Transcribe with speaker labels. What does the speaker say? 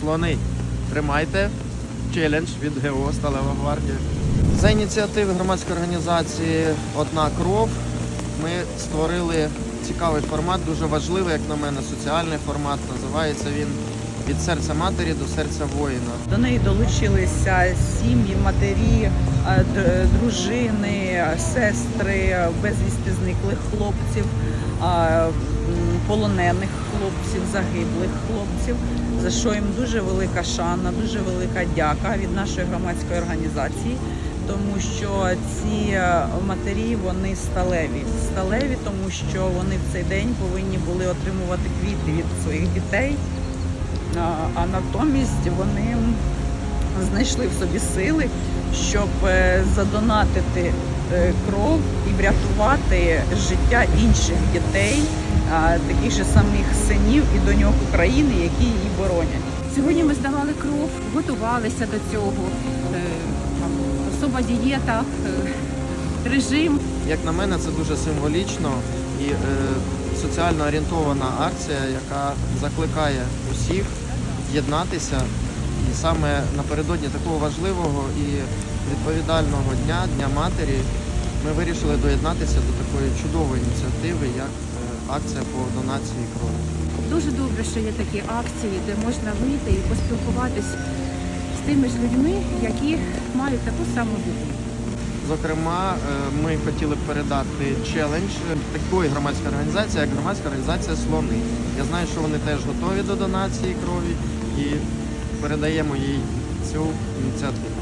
Speaker 1: Слони, тримайте челендж від ГО Сталева гвардія. За ініціативи громадської організації Одна кров ми створили цікавий формат, дуже важливий, як на мене, соціальний формат. Називається він від серця матері до серця воїна.
Speaker 2: До неї долучилися сім'ї, матері, е, дружини, сестри, безвісти зниклих хлопців, полонених хлопців, загиблих хлопців. За що їм дуже велика шана, дуже велика дяка від нашої громадської організації. Тому що ці е, матері вони сталеві. Сталеві, тому що вони в цей день повинні були отримувати квіти від своїх дітей. А, натомість вони знайшли в собі сили, щоб е, задонатити кров і врятувати життя інших дітей, таких же самих синів і доньок України, які її боронять.
Speaker 3: Сьогодні ми здавали кров, готувалися до цього. Е, Особа дієта, е, режим.
Speaker 1: Як на мене, це дуже символічно і е, соціально орієнтована акція, яка закликає усіх єднатися. Саме напередодні такого важливого і відповідального дня, Дня матері, ми вирішили доєднатися до такої чудової ініціативи, як е, акція по донації крові.
Speaker 3: Дуже добре, що є такі акції, де можна вийти і поспілкуватись з тими ж людьми, які мають таку саму думку.
Speaker 1: Зокрема, е, ми хотіли б передати челендж такої громадської організації, як громадська організація Слони. Я знаю, що вони теж готові до донації крові передаємо їй цю ініціативу.